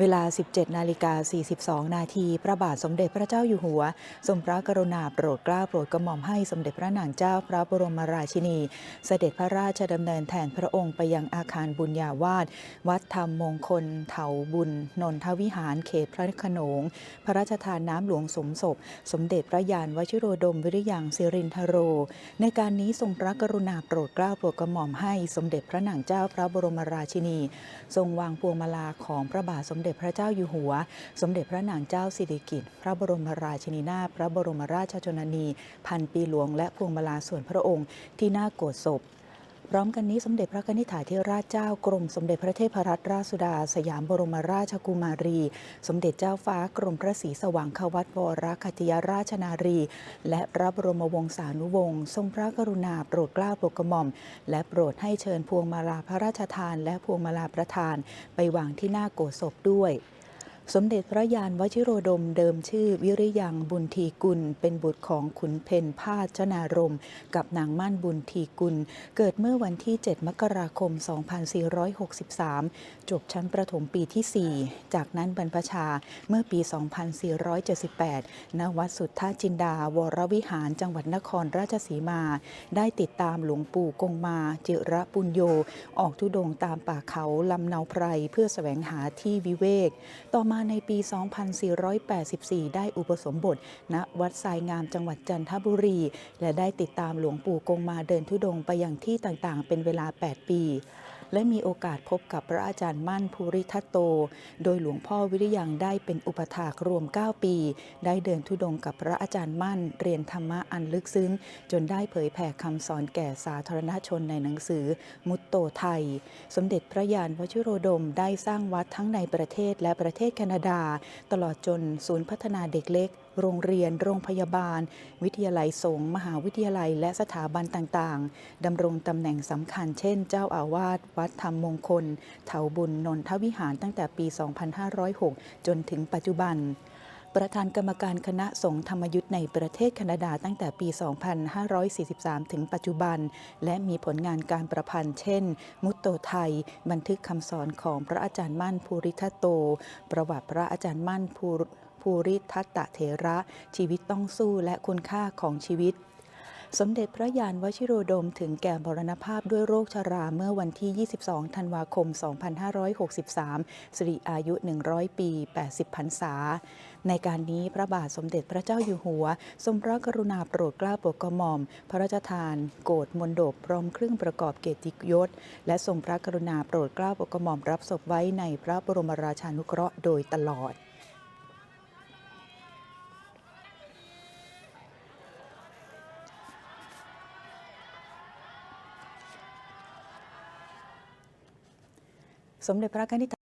เวลา 17 นาฬิกา 42 นาที พระบาทสมเด็จพระเจ้าอยู่หัว ทรงพระกรุณาโปรดเกล้าโปรดกระหม่อมให้สมเด็จพระนางเจ้าพระบรมราชินี เสด็จพระราชดำเนินแทนพระองค์ไปยังอาคารบุญญาวาสวัดธรรมมงคล เถาบุญ นนทวิหารเขตพระขนง พระราชทานน้ำหลวงสมศพ สมเด็จพระยานวชิโรดมวิริยังสิรินทโร ในการนี้ทรงพระกรุณาโปรดเกล้าโปรดกระหม่อมให้สมเด็จพระนางเจ้าพระบรมราชินี ทรงวางพวงมาลาของพระบาทสมเด็จพระเจ้าอยู่หัว สมเด็จพระนางเจ้าสิริกิติ์พระบรมราชินีนาถพระบรมราชชนนี พันปีหลวงและพวงมาลาส่วนพระองค์ที่หน้าโกศศพ พร้อมกันนี้สมเด็จพระนิธิถาธิราชเจ้ากรม สมเด็จพระเทพรัตนราชสุดา สยามบรมราชกุมารี สมเด็จเจ้าฟ้ากรมพระศรีสว่างควัตวรคัตยราชนารี และพระบรมวงศานุวงศ์ทรงพระกรุณาโปรดเกล้าโปรดกระหม่อม และโปรดให้เชิญพวงมาลาพระราชทาน และพวงมาลาประทาน ไปวางที่หน้าโกศพด้วย สมเด็จพระยานวชิโรดมเดิมชื่อวิริยังบุญทีกุล เป็นบุตรของขุนเพนพาชนารม กับนางมั่นบุญทีกุล เกิดเมื่อวันที่ 7 มกราคม 2463 จบชั้นประถมปีที่ 4 จากนั้นบรรพชาเมื่อปี 2478 ณ วัดสุทธาจินดา วรวิหารจังหวัดนครราชสีมา ได้ติดตามหลวงปู่กงมาจิระปุญโย ออกทุดงตามป่าเขาลำเนาไพรเพื่อแสวงหาที่วิเวก ต่อมาในปี 2484 ได้อุปสมบท ณ วัดทรายงามจังหวัดจันทบุรี และได้ติดตามหลวงปู่กงมาเดินทุดงค์ไปอย่างที่ต่างๆ เป็นเวลา 8 ปี และมีโอกาสพบกับพระอาจารย์มั่นภูริทัตโต โดยหลวงพ่อวิริยังได้เป็นอุปถากรวม 9 ปี ได้เดินทุดงกับพระอาจารย์มั่น เรียนธรรมะอันลึกซึ้ง จนได้เผยแผ่คำสอนแก่สาธารณชนในหนังสือ มุตโตไทย สมเด็จพระยานวชิโรดมได้สร้างวัดทั้งในประเทศและประเทศแคนาดา ตลอดจนศูนย์พัฒนาเด็กเล็กโรงเรียน โรงพยาบาล วิทยาลัยสงฆ์มหาวิทยาลัย และสถาบันต่างๆดำรงตำแหน่งสำคัญเช่น เจ้าอาวาสวัดธรรมมงคล เถาบุญนนทวิหารตั้งแต่ปี 2506 จนถึงปัจจุบันประธานกรรมการคณะสงฆ์ธรรมยุทธ์ในประเทศแคนาดาตั้งแต่ปี 2543 ถึงปัจจุบัน และมีผลงานการประพันธ์เช่น มุตโตไทย บันทึกคำสอนของพระอาจารย์มั่นภูริทัตโต ประวัติพระอาจารย์มั่นภู ภูริทัตตะเถระ ชีวิตต้องสู้และคุณค่าของชีวิตสมเด็จพระยานวชิโรดมถึงแก่มรณภาพด้วยโรคชราเมื่อวันที่ 22 ธันวาคม 2563 สิริอายุ 100 ปี 80 พรรษา ในการนี้พระบาทสมเด็จพระเจ้าอยู่หัว ทรงพระกรุณาโปรดเกล้าโปรดกระหม่อม พระราชทาน โกรธมนดบพร้อมเครื่องประกอบเกียรติยศ และทรงพระกรุณาโปรดเกล้าโปรดกระหม่อมรับศพไว้ในพระบรมราชานุเคราะห์โดยตลอด สมเด็จพระนิธิ